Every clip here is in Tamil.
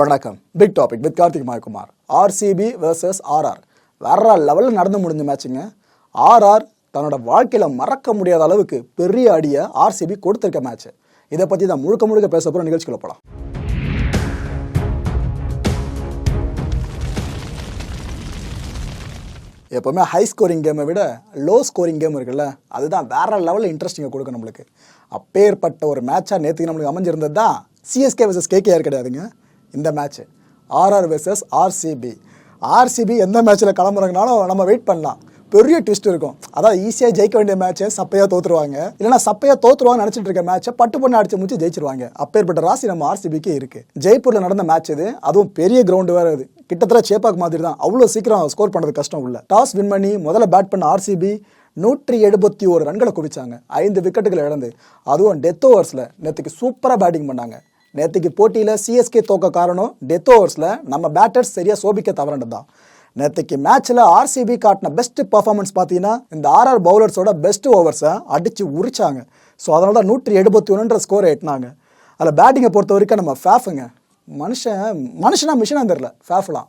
வணக்கம். Big topic with Karthik Mayakumar. RCB versus RR வேற லெவலில் நடந்து முடிஞ்ச மேட்சுங்க ஆர்ஆர் தன்னோட வாழ்க்கையில் மறக்க முடியாத அளவுக்கு பெரிய அடியை ஆர்சிபி கொடுத்துருக்க மேட்ச் இதை பற்றி தான் முழுக்க முழுக்க பேச போகிற நிகழ்ச்சிக்குள்ள போகலாம் எப்போவுமே ஹை ஸ்கோரிங் கேமை விட லோ ஸ்கோரிங் கேம் இருக்குல்ல அதுதான் வேற லெவலில் இன்ட்ரெஸ்டிங்கை கொடுக்கும் நம்மளுக்கு. அப்பேற்பட்ட ஒரு மேட்சாக நேற்றுக்கு நம்மளுக்கு அமைஞ்சிருந்தது தான் சிஎஸ்கே வர்சஸ் கேகேஆர் கிடையாதுங்க. இந்த match RR versus RCB RCB எந்த மேட்ச்சில் கிளம்புறாங்கனாலும் நம்ம வெயிட் பண்ணலாம். பெரிய ட்விஸ்ட் இருக்கும். அதாவது ஈஸியாக ஜெயிக்க வேண்டிய மேட்ச்சை சப்பையாக தோற்றுருவாங்க இல்லைனா சப்பையாக தோற்றுருவாங்க நினச்சிட்டு இருக்க மேட்ச்சை பட்டு பொண்ணு அடிச்சு முடிச்சு ஜெயிச்சிருவாங்க. அப்பேற்பட்ட ராசி நம்ம ஆர்சிபிக்கு இருக்குது ஜெய்ப்பூரில் நடந்த மேட்ச் இது. அதுவும் பெரிய கிரவுண்டு வேறு அது கிட்டத்தட்ட சேப்பாக் மாதிரி தான். அவ்வளோ சீக்கிரம் ஸ்கோர் பண்ணுறது கஷ்டம் உள்ள. டாஸ் வின் பண்ணி முதல்ல பேட் பண்ண ஆர்சிபி நூற்றி எழுபத்தி ஒரு ரன்களை குவிச்சாங்க. ஐந்து விக்கெட்டுகளை இழந்து. அதுவும் டெத் ஓவர்ஸில் நேற்றுக்கு சூப்பராக பேட்டிங் பண்ணாங்க. நேற்றுக்கு போட்டியில் சிஎஸ்கே தோக்க காரணம் டெத் ஓவர்ஸில் நம்ம பேட்டர்ஸ் சரியாக சோபிக்க தவறண்டது தான் நேற்றுக்கு மேட்ச்சில் ஆர்சிபி காட்டின பெஸ்ட் பர்ஃபார்மன்ஸ் பார்த்தீங்கன்னா இந்த ஆர்ஆர் பவுலர்ஸோட பெஸ்ட் ஓவர்ஸை அடித்து உரிச்சாங்க. ஸோ அதனால தான் நூற்றி எழுபத்தி ஒன்றுன்ற ஸ்கோரை எட்டினாங்க. அதில் பேட்டிங்கை பொறுத்த வரைக்கும் நம்ம ஃபேஃபுங்க மனுஷன் மனுஷனா மிஷினாக தெரில ஃபேஃப்லாம்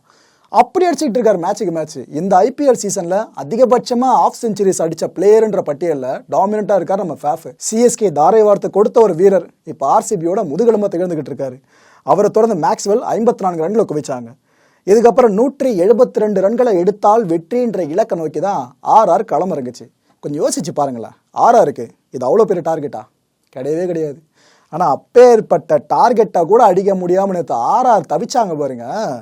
அப்படி அடிச்சுக்கிட்டு இருக்காரு மேட்சுக்கு மேட்ச் இந்த ஐபிஎல் சீசனில் அதிகபட்சமாக ஆஃப் செஞ்சுரிஸ் அடித்த பிளேயர்ன்ற பட்டியலில் டாமினண்ட்டாக இருக்கார் நம்ம ஃபேஃப் சிஎஸ்கே தாரை வார்த்தை கொடுத்த ஒரு வீரர் இப்போ ஆர்சிபியோட முதுகெலும்ப திகழ்ந்துகிட்டு இருக்காரு. அவரை தொடர்ந்து மேக்ஸ்வெல் ஐம்பத்தி நான்கு ரன்களை குவிச்சாங்க. இதுக்கப்புறம் நூற்றி எழுபத்தி ரெண்டு ரன்களை எடுத்தால் வெற்றின்ற இலக்கை நோக்கி தான் ஆர்ஆர் களம் இறங்குச்சு. கொஞ்சம் யோசிச்சு பாருங்களேன். ஆர்ஆருக்கு இது அவ்வளோ பெரிய டார்கெட்டா கிடையவே கிடையாது. ஆனால் அப்பேற்பட்ட டார்கெட்டை கூட அடிக்க முடியாமல் நேற்று ஆர்ஆர் தவிச்சாங்க பாருங்கள்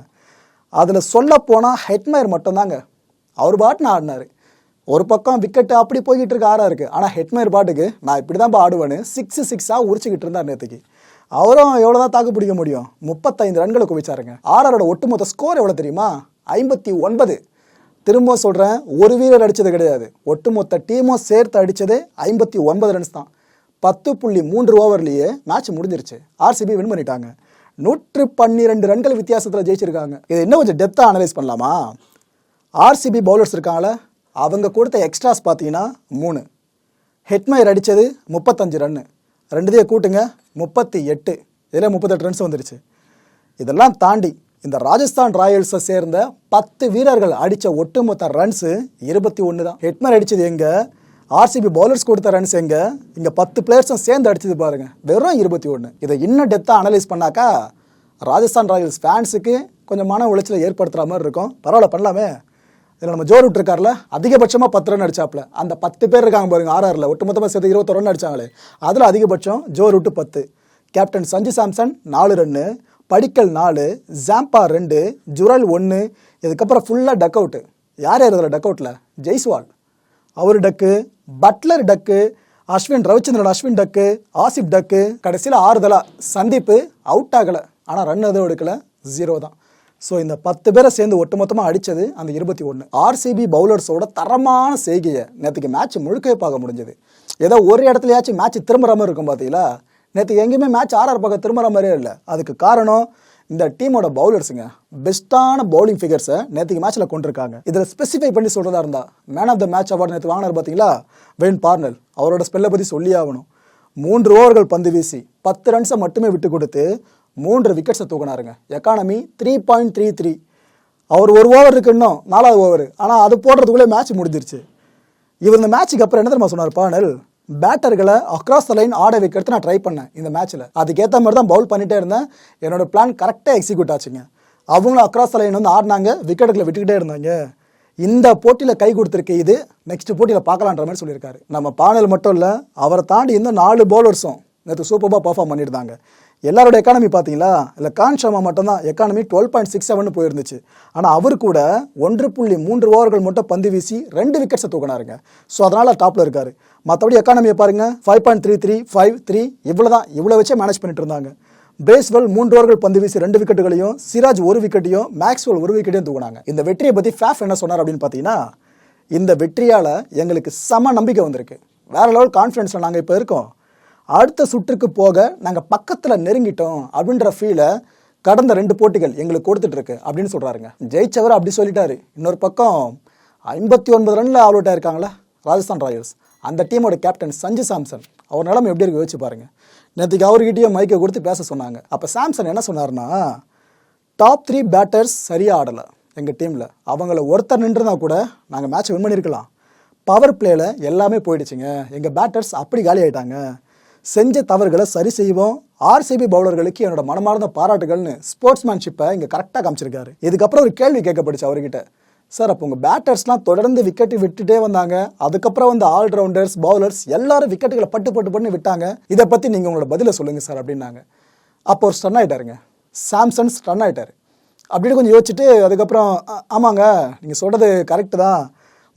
அதில் சொல்ல போனால் ஹெட்மயர் மட்டும்தாங்க. அவர் பாட்டுன்னு ஆடினார். ஒரு பக்கம் விக்கெட்டு அப்படி போய்கிட்டு இருக்க ஆறாக இருக்குது ஆனால் ஹெட்மயர் பாட்டுக்கு நான் இப்படி தான் ஆடுவேன்னு சிக்ஸ் சிக்ஸாக உரிச்சிக்கிட்டு இருந்தார் நேற்றுக்கு அவரும் எவ்வளோ தான் தாக்கு பிடிக்க முடியும்? முப்பத்தைந்து ரன்களை குவிச்சாருங்க. ஆர்ஆரோட ஒட்டுமொத்த ஸ்கோர் எவ்வளோ தெரியுமா? ஐம்பத்தி ஒன்பது. திரும்ப சொல்கிறேன் ஒரு வீரர் அடித்தது கிடையாது. ஒட்டுமொத்த டீமும் சேர்த்து அடித்தது ஐம்பத்தி ஒன்பது ரன்ஸ் தான். பத்து புள்ளி மூன்று ஓவர்லேயே மேட்ச் முடிஞ்சிருச்சு. ஆர்சிபி வின் பண்ணிட்டாங்க. நூற்று பன்னிரெண்டு ரன்கள் வித்தியாசத்தில் ஜெயிச்சிருக்காங்க. இதை இன்னும் கொஞ்சம் டெப்த்தாக அனலைஸ் பண்ணலாமா? ஆர்சிபி பவுலர்ஸ் இருக்காங்களே அவங்க கொடுத்த எக்ஸ்ட்ராஸ் பார்த்தீங்கன்னா மூணு. ஹெட்மயர் அடித்தது முப்பத்தஞ்சு ரன்னு ரெண்டுதையும் கூட்டுங்க முப்பத்தி எட்டு. இதில் முப்பத்தெட்டு ரன்ஸ் வந்துருச்சு. இதெல்லாம் தாண்டி இந்த ராஜஸ்தான் ராயல்ஸை சேர்ந்த பத்து வீரர்கள் அடித்த ஒட்டுமொத்த ரன்ஸு இருபத்தி ஒன்று தான் ஹெட்மர் அடித்தது எங்கே? ஆர்சிபி பவுலர்ஸ் கொடுத்த ரன்ஸ் எங்கே இங்கே பத்து பிளேயர்ஸும் சேர்ந்து அடிச்சது பாருங்க. வெறும் இருபத்தி ஒன்று இதை இன்னும் டெப்த்தாக அனலைஸ் பண்ணாக்கா ராஜஸ்தான் ராயல்ஸ் ஃபேன்ஸுக்கு கொஞ்சம் மன உளைச்சலை ஏற்படுத்துகிற மாதிரி இருக்கும். பரவாயில்ல பண்ணலாமே. இதில் நம்ம ஜோர் விட்டுருக்கார்ல அதிகபட்சமாக பத்து ரன் அடிச்சாப்ல அந்த பத்து பேர் இருக்காங்க பாருங்க ஆர்ஆரில் ஒட்டுமொத்தமாக சேர்த்து இருபத்தொரு ரன் அடிச்சாங்களே. அதில் அதிகபட்சம் ஜோர் விட்டு பத்து. கேப்டன் சஞ்சு சாம்சன் நாலு ரன்னு படிக்கல் நாலு ஜாம்பா ரெண்டு ஜுரல் ஒன்று இதுக்கப்புறம் ஃபுல்லாக டக் அவுட்டு யார் யார் இதில் டக் அவுட்டில் ஜெய்ஸ்வால். அவர் டக்கு பட்லர் டக்கு அஸ்வின் ரவிச்சந்திரன் அஸ்வின் டக்கு ஆசிப் டக்கு கடைசியில் ஆறுதலாக சந்திப்பு அவுட் ஆகலை. ஆனால் ரன் எதுவும் எடுக்கலை? ஜீரோ தான். ஸோ இந்த பத்து பேரை சேர்ந்து ஒட்டுமொத்தமாக அடித்தது அந்த இருபத்தி ஒன்று ஆர்சிபி பவுலர்ஸோட தரமான செய்கையை நேற்றுக்கு மேட்ச் முழுக்கவே பார்க்க முடிஞ்சது. ஏதோ ஒரு இடத்துலயாச்சும் மேட்ச் திரும்புற மாதிரி இருக்கும் பார்த்தீங்களா நேற்று எங்கேயுமே மேட்ச் ஆர்ஆர் பக்கம் திரும்புற மாதிரியே இல்லை. அதுக்கு காரணம் இந்த டீமோட பவுலர்ஸுங்க பெஸ்ட்டான பவுலிங் ஃபிகர்ஸை நேற்றுக்கு மேட்ச்சில் கொண்டிருக்காங்க. இதில் ஸ்பெசிஃபை பண்ணி சொல்கிறதா இருந்தால் man of the match award நேற்று வாங்கினார் பார்த்தீங்களா வெயின் பார்னல் அவரோட ஸ்பெல்லை பற்றி சொல்லி ஆகணும். மூன்று ஓவர்கள் பந்து வீசி பத்து ரன்ஸை மட்டுமே விட்டு கொடுத்து மூன்று விக்கெட்ஸை தூக்கினாருங்க. Economy three point three three அவர் ஒரு ஓவர் இருக்கு இன்னும் நாலாவது ஓவர் ஆனால் அது போடுறதுக்குள்ளே மேட்ச் முடிஞ்சிருச்சு. இவர் இந்த மேட்ச்சுக்கு அப்புறம் என்ன தெரியுமா சொன்னார் பானல் பேட்டர்களை அக்ராஸ் த லைன் ஆட வைக்கிறது நான் ட்ரை பண்ணேன் இந்த மேட்ச்சில் அதுக்கேற்ற மாதிரி தான் பவுல் பண்ணிட்டே இருந்தேன். என்னோட பிளான் கரெக்டாக எக்ஸிக்யூட் ஆச்சுங்க. அவங்களும் அக்ராஸ் த லைன் வந்து ஆடினாங்க விக்கெட்டுகளை விட்டுக்கிட்டே இருந்தாங்க. இந்த போட்டியில் கை கொடுத்துருக்கு இது நெக்ஸ்ட் போட்டியில் பார்க்கலான்ற மாதிரி சொல்லியிருக்காரு. நம்ம பானல் மட்டும் இல்லை அவரை தாண்டி இன்னும் நாலு பவுலர்ஸும் நேற்று சூப்பராக பர்ஃபார்ம் பண்ணியிருந்தாங்க. எல்லாரோட எக்கானமி பார்த்தீங்களா? இல்லை கான் சர்மா மட்டும்தான் economy twelve point six seven போயிருந்துச்சு. ஆனால் அவர் கூட ஒன்று புள்ளி மூன்று ஓவர்கள் மட்டும் பந்து வீசி ரெண்டு விக்கெட்ஸை தூக்கினாருங்க. ஸோ அதனால் டாப்பில் இருக்காரு. மற்றபடி எக்கானமியை பாருங்க. Five point three three five three இவ்வளோ தான் இவ்வளோ வச்சே மேனேஜ் பண்ணிட்டு இருந்தாங்க. பேஸ்வெல் மூன்று ஓவர்கள் பந்து வீசி ரெண்டு விக்கெட்டுகளையும் சிராஜ் ஒரு விக்கெட்டையும் மேக்ஸ்வெல் ஒரு விக்கெட்டையும் தூக்குனாங்க. இந்த வெற்றியை பற்றி ஃபேஃப் என்ன சொன்னார் அப்படின்னு பார்த்தீங்கன்னா இந்த வெற்றியால் எங்களுக்கு செம நம்பிக்கை வந்திருக்கு. வேற லெவல் கான்ஃபிடென்ஸில் நாங்கள் இப்போ இருக்கோம். அடுத்த சுற்றுக்கு போக நாங்கள் பக்கத்தில் நெருங்கிட்டோம் அப்படின்ற ஃபீலை கடந்த ரெண்டு போட்டிகள் எங்களுக்கு கொடுத்துட்டு இருக்கு அப்படின்னு சொல்கிறாருங்க ஜெயிச்சவர் அப்படி சொல்லிட்டாரு. இன்னொரு பக்கம் ஐம்பத்தி ஒன்பது ரனில் ஆல் அவுட் ஆயிருக்காங்களா ராஜஸ்தான் ராயல்ஸ். அந்த டீமோட கேப்டன் சஞ்சு சாம்சன் அவர் நிலைமை எப்படி இருக்கு யோசிச்சு பாருங்கள் நேற்றுக்கு அவர்கிட்டயும் மைக்கை கொடுத்து பேச சொன்னாங்க. அப்போ சாம்சன் என்ன சொன்னார்னா டாப் த்ரீ பேட்டர்ஸ் சரியாக ஆடலை எங்கள் டீமில். அவங்கள ஒருத்தர் நின்றுனா கூட நாங்கள் மேட்ச் வின் பண்ணியிருக்கலாம் பவர் பிளேயில் எல்லாமே போயிடுச்சுங்க. எங்கள் பேட்டர்ஸ் அப்படி காலி ஆகிட்டாங்க செஞ்ச தவறுகளை சரி செய்வோம். ஆர்சிபி பவுலர்களுக்கு என்னோட மனமார்ந்த பாராட்டுகள்னு ஸ்போர்ட்ஸ்மேன்ஷிப்பை இங்கே கரெக்டாக காமிச்சிருக்காரு. இதுக்கப்புறம் ஒரு கேள்வி கேட்கப்படுச்சு அவர்கிட்ட. சார் அப்போ உங்கள் பேட்டர்ஸ்லாம் தொடர்ந்து விக்கெட்டு விட்டுட்டே வந்தாங்க. அதுக்கப்புறம் வந்து ஆல்ரவுண்டர்ஸ் பவுலர்ஸ் எல்லாரும் விக்கெட்டுகளை பட்டு பட்டு பண்ணி விட்டாங்க. இதை பற்றி நீங்கள் உங்களோட பதிலை சொல்லுங்கள் சார் அப்படின்னாங்க. அப்போ ஒரு ஸ்டன் ஆகிட்டாருங்க சாம்சன் ஸ்டன் ஆகிட்டார் அப்படின்னு கொஞ்சம் யோசிச்சுட்டு அதுக்கப்புறம் ஆமாங்க நீங்கள் சொல்கிறது கரெக்டு தான்.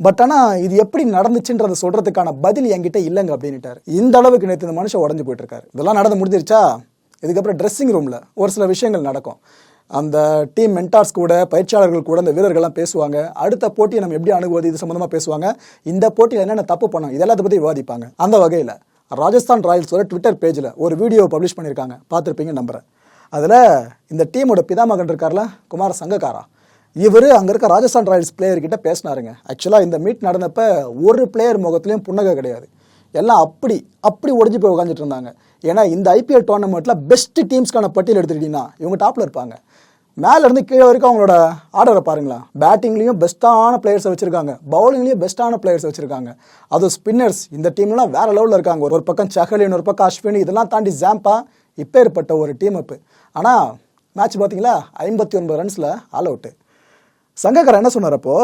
பட் ஆனால் இது எப்படி நடந்துச்சுன்றதை சொல்கிறதுக்கான பதில் என்கிட்ட இல்லைங்க அப்படின்னுட்டார். இந்த அளவுக்கு நேற்று இந்த மனுஷன் உடஞ்சு போயிட்டுருக்காரு. இதெல்லாம் நடந்து முடிஞ்சிருச்சா? இதுக்கப்புறம் ட்ரெஸ்ஸிங் ரூமில் ஒரு சில விஷயங்கள் நடக்கும். அந்த டீம் மென்டார்ஸ் கூட பயிற்சியாளர்கள் கூட அந்த வீரர்கள்லாம் பேசுவாங்க. அடுத்த போட்டியை நம்ம எப்படி அணுகுவது இது சம்மந்தமாக பேசுவாங்க. இந்த போட்டியில் என்னென்ன தப்பு பண்ணோம் இதெல்லாம் பற்றி விவாதிப்பாங்க. அந்த வகையில் ராஜஸ்தான் ராயல்ஸோட ட்விட்டர் பேஜில் ஒரு வீடியோ பப்ளிஷ் பண்ணியிருக்காங்க. பார்த்துருப்பீங்க நம்புகிறேன் அதில் இந்த டீமோட பிதாமகன் இருக்கார்ல குமார சங்கக்காரா. இவர் அங்கே இருக்க ராஜஸ்தான் ராயல்ஸ் பிளேயர்கிட்ட பேசினாருங்க. ஆக்சுவலாக இந்த மீட் நடந்தப்போ ஒரு பிளேயர் முகத்துலேயும் புன்னகை கிடையாது. எல்லாம் அப்படி அப்படி ஒடிஞ்சு போய் உட்காந்துட்டு இருந்தாங்க. ஏன்னா இந்த ஐபிஎல் டோர்னமெண்ட்டில் பெஸ்ட் டீம்ஸ்க்கான பட்டியல் எடுத்துக்கிட்டிங்கன்னா இவங்க டாப்பில் இருப்பாங்க. மேலேருந்து கீழே வரைக்கும் அவங்களோட ஆர்டரை பாருங்களேன். பேட்டிங்லேயும் பெஸ்ட்டான பிளேயர்ஸை வச்சுருக்காங்க. பவுலிங்லேயும் பெஸ்ட்டான பிளேயர்ஸ் வச்சுருக்காங்க. அது ஸ்பின்னர்ஸ் இந்த டீம்லாம் வேறு லெவலில் இருக்காங்க. ஒரு பக்கம் சஹலின் ஒரு பக்கம் அஸ்வின் இதெல்லாம் தாண்டி ஜாம்பா இப்பேற்பட்ட ஒரு டீம் அப்பு ஆனால் மேட்ச் பார்த்தீங்களா ஐம்பத்தி ஒன்பது ரன்ஸில் ஆல் அவுட்டு சங்கக்காரன் என்ன சொன்னார் அப்போ?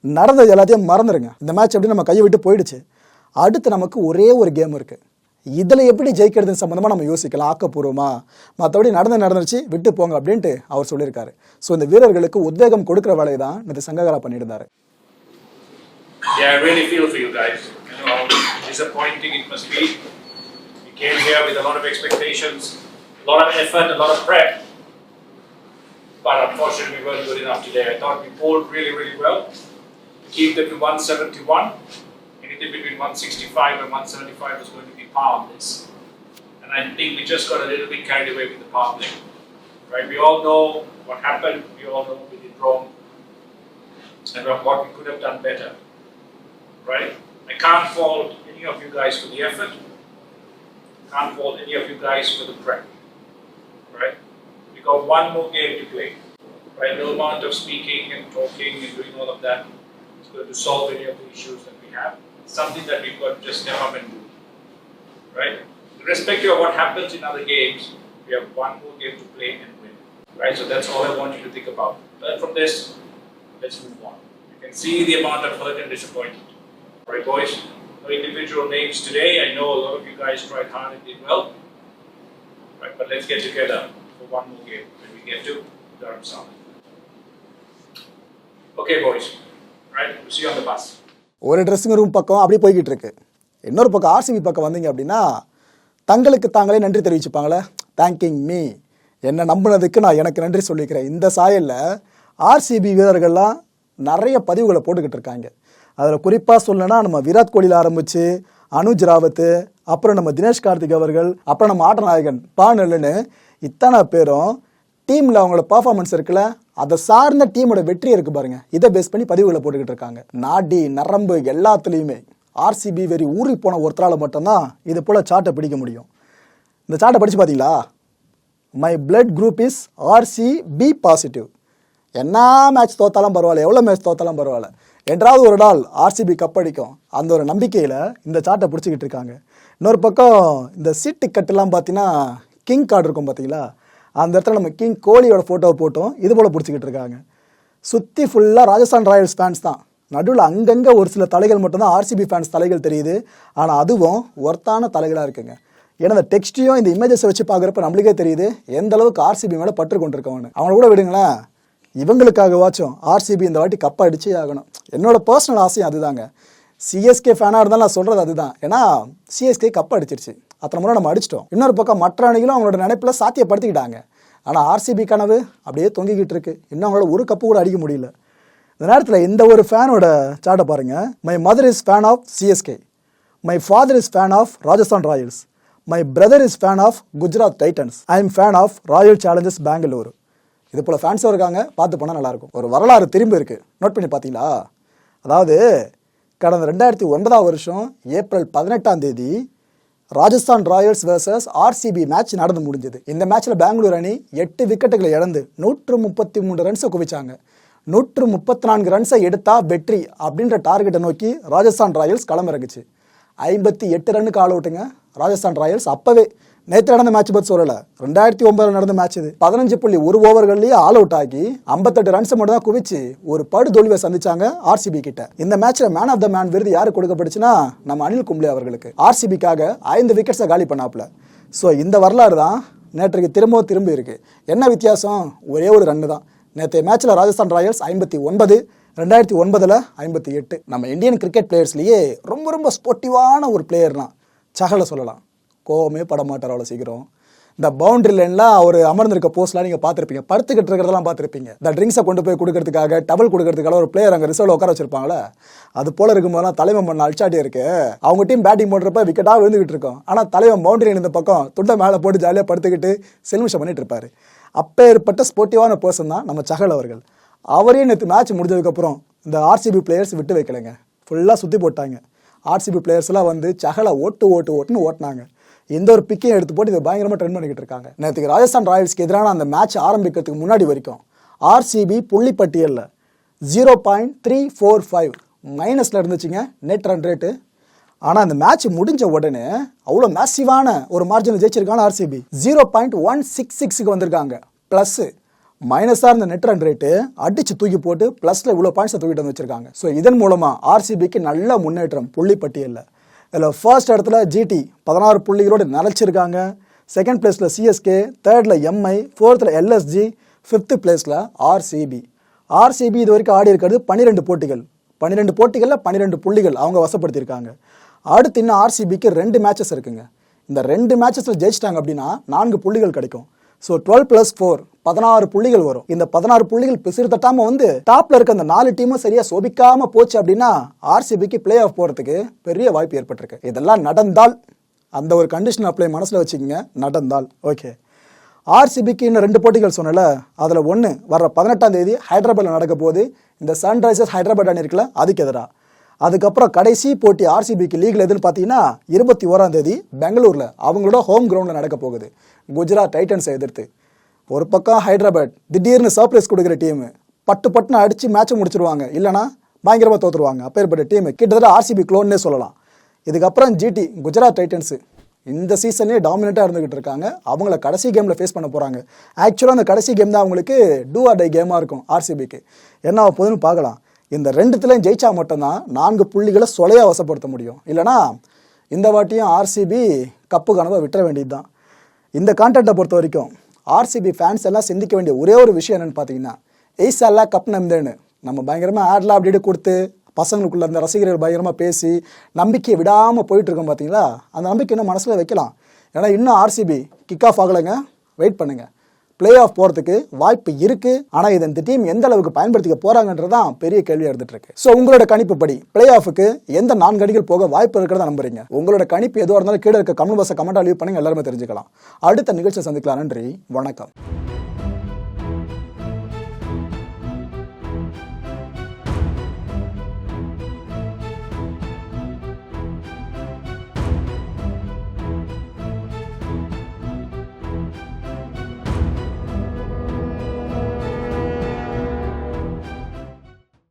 நடந்தது எல்லாத்தையும் மறந்துடுங்க இந்த மேட்ச் எப்படி நம்ம கையை விட்டு போயிடுச்சு. அடுத்து நமக்கு ஒரே ஒரு கேம் இருக்குது இதில் எப்படி ஜெயிக்கிறதுன்னு சம்மந்தமாக நம்ம யோசிக்கலாம் ஆக்கப்பூர்வமாக மற்றபடி நடந்து நடந்துருச்சு விட்டு போங்க அப்படின்ட்டு அவர் சொல்லியிருக்காரு ஸோ இந்த வீரர்களுக்கு உத்வேகம் கொடுக்குற வேலையை தான் இந்த சங்ககாரா பண்ணியிருந்தாரு Yeah, I really feel for you guys. You know, disappointing it must be. You came here with a lot of expectations, a lot of effort, a lot of prep. But unfortunately, we weren't good enough today. I thought we bowled really, really well. Keep them to 171. Anything between 165 and 175 was going to this. And I think we just got a little bit carried away with the play. Right? We all know what happened. We all know we did wrong. And what we could have done better right? I can't fault any of you guys for the effort. Can't fault any of you guys for the prep, right? We got one more game to play, right? No amount of speaking and talking and doing all of that is going to solve any of the issues that we have. It's something that we've got to just step up and do, right? Irrespective of what happens in other games, we have one more game to play and win, right? So that's all I want you to think about. Learn from this. Let's move on. You can see the amount of hurt and disappointment. All right, boys. No individual names today. I know a lot of you guys tried hard and did well. Right, but let's get together for one more game when we get to Durham South. Okay, boys. Right, we'll see you on the bus. ஒரு ட்ரெஸ்ஸிங் ரூம் பக்கம் அப்படியே போய்கிட்டு இருக்கு இன்னொரு பக்கம் ஆர்சிபி பக்கம் வந்தீங்க அப்படின்னா தங்களுக்கு தாங்களே நன்றி தெரிவிச்சுப்பாங்களே. தேங்கிங் மீ என்னை நம்பினதுக்கு நான் எனக்கு நன்றி சொல்லிக்கிறேன். இந்த சாயலில் ஆர்சிபி வீரர்கள்லாம் நிறைய பதிவுகளை போட்டுக்கிட்டு இருக்காங்க. அதில் குறிப்பாக சொல்லணும்னா நம்ம விராட் கோலியில் ஆரம்பித்து அனுஜ் ராவத்து அப்புறம் நம்ம தினேஷ் கார்த்திக் அவர்கள் அப்புறம் நம்ம ஆட்டநாயகன் பானல்னு இத்தனை பேரும் டீமில் அவங்களோட பர்ஃபார்மன்ஸ் இருக்குல்ல அதை சார்ந்த டீமோட வெற்றி இருக்கு பாருங்கள் இதை பேஸ் பண்ணி பதிவுகளை போட்டுக்கிட்டு இருக்காங்க. நாடி நரம்பு எல்லாத்துலேயுமே. ஆர்சிபி வெறி ஊறி போன ஒருத்தரால் மட்டும்தான் இது போல் சார்ட்டை பிடிக்க முடியும். இந்த சார்ட்டை படித்து பார்த்தீங்களா my blood group is RCB positive என்ன மேட்ச் தோத்தாலும் பரவாயில்ல எவ்வளோ மேட்ச் தோத்தாலும் பரவாயில்ல. என்றாவது ஒரு நாள் ஆர்சிபி கப் அடிக்கும். அந்த ஒரு நம்பிக்கையில் இந்த சார்ட்டை பிடிச்சிக்கிட்டு இருக்காங்க. இன்னொரு பக்கம் இந்த சீட்டு கட்டுலாம் பார்த்தீங்கன்னா கிங் கார்டு இருக்கும் பார்த்தீங்களா அந்த இடத்துல நம்ம கிங் கோலியோட ஃபோட்டோவை போட்டோம். இது போல் பிடிச்சிக்கிட்டு இருக்காங்க. சுற்றி ஃபுல்லாக ராஜஸ்தான் ராயல்ஸ் ஃபேன்ஸ் தான். நடுவில் அங்கங்கே ஒரு சில தலைகள் மட்டும்தான் ஆர்சிபி ஃபேன்ஸ் தலைகள் தெரியுது. ஆனால் அதுவும் ஒர்த்தான தலைகளாக இருக்குங்க. ஏன்னா அந்த டெக்ஸ்ட்டையும் இந்த இமேஜஸை வச்சு பார்க்குறப்ப நம்மளுக்கே தெரியுது எந்த அளவுக்கு ஆர்சிபி மேலே பற்று கொண்டிருக்கவனு. அவனை கூட விடுங்களேன். இவங்களுக்காகவாச்சும் ஆர்சிபி இந்த வாட்டி கப் அடிச்சே ஆகணும். என்னோட பர்சனல் ஆசையும் அதுதாங்க. சிஎஸ்கே ஃபேனாக இருந்தாலும் நான் சொல்கிறது அதுதான். ஏன்னா சிஎஸ்கே கப் அடிச்சிருச்சு அத்தனை முறை நம்ம அடிச்சிட்டோம். இன்னொரு பக்கம் மற்ற அணிகளும் அவங்களோட நினைப்பில் சாத்தியப்படுத்திக்கிட்டாங்க. ஆனால் ஆர்சிபி கனவு அப்படியே தொங்கிக்கிட்டு இருக்கு. இன்னும் அவங்களால ஒரு கப்பு கூட அடிக்க முடியல. இந்த நேரத்தில் இந்த ஒரு ஃபேனோட சார்ட்டை பாருங்கள் my mother is fan of CSK my father is fan of Rajasthan Royals my brother is fan of Gujarat Titans I'm fan of Royal Challengers Bangalore இது போல் ஃபேன்ஸும் இருக்காங்க. பார்த்து போனால் நல்லாயிருக்கும் ஒரு வரலாறு திரும்பி இருக்குது நோட் பண்ணி பார்த்தீங்களா? அதாவது கடந்த ரெண்டாயிரத்தி ஒன்பதாம் வருஷம் ஏப்ரல் பதினெட்டாம் தேதி Rajasthan Royals vs RCB match நடந்து முடிஞ்சது. இந்த மேட்ச்சில் பெங்களூர் அணி எட்டு விக்கெட்டுகளை இழந்து நூற்று முப்பத்தி மூணு ரன்ஸை குவிச்சாங்க. நூற்று முப்பத்தி நான்கு ரன்ஸை எடுத்தா வெற்றி அப்படின்ற டார்கெட்டை நோக்கி ராஜஸ்தான் ராயல்ஸ் களமிறங்குச்சு. ஐம்பத்தி எட்டு ரன்னுக்கு ஆள் அவுட்டுங்க ராஜஸ்தான் ராயல்ஸ் அப்பவே. நேற்று நடந்த மேட்ச் பற்றி சொல்லல. ரெண்டாயிரத்தி ஒன்பதுல நடந்த மேட்ச் இது. பதினஞ்சு புள்ளி ஒரு ஓவர்கள்லயே ஆல் அவுட் ஆகி ஐம்பத்தெட்டு ரன்ஸ் மட்டும் தான் குவிச்சு ஒரு படு தோல்வியை சந்திச்சாங்க ஆர்சிபி கிட்ட. இந்த மேட்ச்ல மேன் ஆஃப் த மேன் விருது யாருக்கு கொடுக்கப்பட்டுச்சுன்னா நம்ம அனில் கும்ளே அவர்களுக்கு. ஆர்சிபிக்காக ஐந்து விக்கெட்ஸை காலி பண்ணாப்ல ஸோ இந்த வரலாறு தான் நேற்றுக்கு திரும்ப திரும்பி இருக்கு. என்ன வித்தியாசம்? ஒரே ஒரு ரன்னு தான். நேற்றைய மேட்ச்சில் ராஜஸ்தான் ராயல்ஸ் ஐம்பத்தி ஒன்பது ரெண்டாயிரத்தி ஒன்பதில் ஐம்பத்தி எட்டு. நம்ம இந்தியன் கிரிக்கெட் பிளேயர்ஸ்லேயே ரொம்ப ரொம்ப ஸ்போர்ட்டிவான ஒரு பிளேயர்னா சகலை சொல்லலாம். கோவமே பட மாட்டார் அவ்வளோ சீக்கிரம். இந்த பவுண்டரி லைன்லாம் அவர் அமர்ந்திருக்க போஸ்ட்லாம் நீங்கள் பார்த்துருப்பீங்க. படுத்துக்கிட்டு இருக்கிறதெல்லாம் பார்த்துருப்பீங்க. இந்த ட்ரிங்க்ஸை கொண்டு போய் கொடுக்கறதுக்காக டபுள் கொடுக்கறதுக்காக ஒரு பிளேயர் அங்கே ரிசர்வில் உட்கார வச்சிருப்பாங்களே அது போல இருக்கும்போதெல்லாம் தலைவன் பண்ண அழிச்சாட்டி இருக்கு. அவங்க டீம் பேட்டிங் பண்ணுறப்ப விக்கெட்டாக விழுந்துகிட்டு இருக்கோம். ஆனால் தலைவன் பவுண்டரி இந்த பக்கம் துண்டை மேலே போட்டு ஜாலியாக படுத்துக்கிட்டு செல்மிஷம் பண்ணிட்டு இருப்பாரு. அப்பேற்பட்ட ஸ்போர்ட்டிவான பர்சன் தான் நம்ம சகல் அவர்கள். அவரே நேற்று மேட்ச் முடிஞ்சதுக்கப்புறம் இந்த ஆர்சிபி பிளேயர்ஸ் விட்டு வைக்கலைங்க. ஃபுல்லாக சுற்றி போட்டாங்க. ஆர்சிபி பிளேயர்ஸ்லாம் வந்து சகலை ஓட்டு ஓட்டு ஓட்டுன்னு ஓட்டினாங்க. எந்த ஒரு பிக்கையும் எடுத்து போட்டு இதை பயங்கரமாக ட்ரெண்ட் பண்ணிக்கிட்டு இருக்காங்க. நேற்றுக்கு ராஜஸ்தான் ராயல்ஸ்க்கு எதிரான அந்த மேட்ச் ஆரம்பிக்கிறதுக்கு முன்னாடி வரைக்கும் ஆர்சிபி புள்ளி பட்டியலில் zero point three four five மைனஸில் இருந்துச்சுங்க. நெட் ரன் ரேட்டு ஆனால் அந்த மேட்ச் முடிஞ்ச உடனே அவ்வளோ மேசிவான ஒரு மார்ஜின் ஜெயிச்சிருக்காங்க RCB zero point one six சிக்ஸுக்கு வந்திருக்காங்க. ப்ளஸ்ஸு மைனஸாக இருந்த நெட் ரன் ரேட்டு அடித்து தூக்கி போட்டு ப்ளஸில் இவ்வளோ பாயிண்ட்ஸை தூக்கிட்டு வந்து வச்சிருக்காங்க. ஸோ இதன் மூலமாக ஆர்சிபிக்கு நல்ல முன்னேற்றம் புள்ளி பட்டியலில் இதில் ஃபர்ஸ்ட் இடத்துல ஜிடி பதினாறு புள்ளிகளோடு நிலச்சிருக்காங்க செகண்ட் பிளேஸில் சிஎஸ்கே தேர்டில் எம்ஐ ஃபோர்த்தில் எல்எஸ்ஜி ஃபிஃப்த்து பிளேஸில் ஆர்சிபி ஆர்சிபி இது வரைக்கும் ஆடி இருக்கிறது பன்னிரெண்டு போட்டிகள். பன்னிரெண்டு போட்டிகளில் பன்னிரெண்டு புள்ளிகள் அவங்க வசப்படுத்தியிருக்காங்க. அடுத்து இன்னும் ஆர்சிபிக்கு ரெண்டு மேட்சஸ் இருக்குங்க. இந்த ரெண்டு மேட்சஸில் ஜெயிச்சிட்டாங்க அப்படின்னா நான்கு புள்ளிகள் கிடைக்கும். ஸோ டுவெல் ப்ளஸ் ஃபோர் பதினாறு புள்ளிகள் வரும். இந்த பதினாறு புள்ளிகள் பிசிறு தட்டாம வந்து டாப்ல இருக்க அந்த நாலு டீமும் சரியா சோபிக்காம போச்சு அப்படின்னா ஆர்சிபிக்கு பிளே ஆஃப் போறதுக்கு பெரிய வாய்ப்பு ஏற்பட்டிருக்கு. இதெல்லாம் நடந்தால் அந்த ஒரு கண்டிஷன் அப்ளை மனசில் வச்சுக்கோங்க நடந்தால். ஓகே ஆர்சிபிக்கு இன்னும் ரெண்டு போட்டிகள் சொன்னல அதில் ஒன்று வர்ற பதினெட்டாம் தேதி ஹைதராபாத்தில் நடக்க போது இந்த சன்ரைசர்ஸ் ஹைதராபாத் அணி இருக்குல்ல அதுக்கு எதிராக அதுக்கப்புறம் கடைசி போட்டி ஆர்சிபிக்கு லீக்ல எதுன்னு பார்த்தீங்கன்னா இருபத்தி ஓராம் தேதி பெங்களூரில் அவங்களோட ஹோம் கிரவுண்டில் நடக்க போகுது. குஜராத் டைட்டன்ஸை எதிர்த்து. ஒரு பக்கம் ஹைதராபாத் திடீர்னு சர்ப்ரைஸ் கொடுக்குற டீம் பட்டு பட்டுன்னு அடித்து மேட்ச்சை முடிச்சிருவாங்க. இல்லைனா பயங்கரமாக தோற்றுருவாங்க அப்பேற்பட்ட டீம் கிட்டத்தட்ட ஆர்சிபி க்ளோன்னே சொல்லலாம். இதுக்கப்புறம் ஜிடி குஜராத் டைட்டன்ஸு. இந்த சீசனே டாமினேட்டாக இருந்துகிட்டு இருக்காங்க. அவங்கள கடைசி கேமில் ஃபேஸ் பண்ண போகிறாங்க ஆக்சுவலாக அந்த கடைசி கேம் தான் அவங்களுக்கு டூ ஆர் டை கேமாக இருக்கும் ஆர்சிபிக்கு என்ன ஆக போகுதுன்னு பார்க்கலாம். இந்த ரெண்டுத்துலையும் ஜெயிச்சா மட்டும்தான் நான்கு புள்ளிகளை சொலையாக வசப்படுத்த முடியும். இல்லைனா இந்த வாட்டியும் ஆர்சிபி கப்பு கனவை விட்டுற வேண்டியது தான் இந்த கான்டெக்டை பொறுத்த வரைக்கும் ஆர்சிபி ஃபேன்ஸ் எல்லாம் சிந்திக்க வேண்டிய ஒரே ஒரு விஷயம் என்னென்னு பார்த்தீங்கன்னா எய்ஸ் கப் நம்பேன்னு. நம்ம பயங்கரமாக ஆட்லாம் அப்படி இப்படி கொடுத்து பசங்களுக்குள்ள அந்த ரசிகர்கள் பயங்கரமாக பேசி நம்பிக்கையை விடாமல் போயிட்டுருக்கோம் பார்த்தீங்களா அந்த நம்பிக்கை இன்னும் மனசில் வைக்கலாம். ஏன்னா இன்னும் ஆர்சிபி கிக் ஆஃப் ஆகலைங்க. வெயிட் பண்ணுங்கள் பிளே ஆஃப் போகிறதுக்கு வாய்ப்பு இருக்கு. ஆனால் இதை இந்த டீம் எந்த அளவுக்கு பயன்படுத்திக்க போறாங்கன்றது தான் பெரிய கேள்வியாக இருந்துட்டு இருக்கு. ஸோ உங்களோட கணிப்புப்படி பிளே ஆஃபுக்கு எந்த நான்கு அடிகள் போக வாய்ப்பு இருக்கிறதா நம்புறீங்க? உங்களோட கணிப்பு எதுவாக இருந்தாலும் கீழே இருக்க கமெண்ட் பாக்ஸை கமெண்ட் லீவ் பண்ணுங்க எல்லாருமே தெரிஞ்சுக்கலாம். அடுத்த நிகழ்ச்சியை சந்திக்கலாம். நன்றி. வணக்கம்.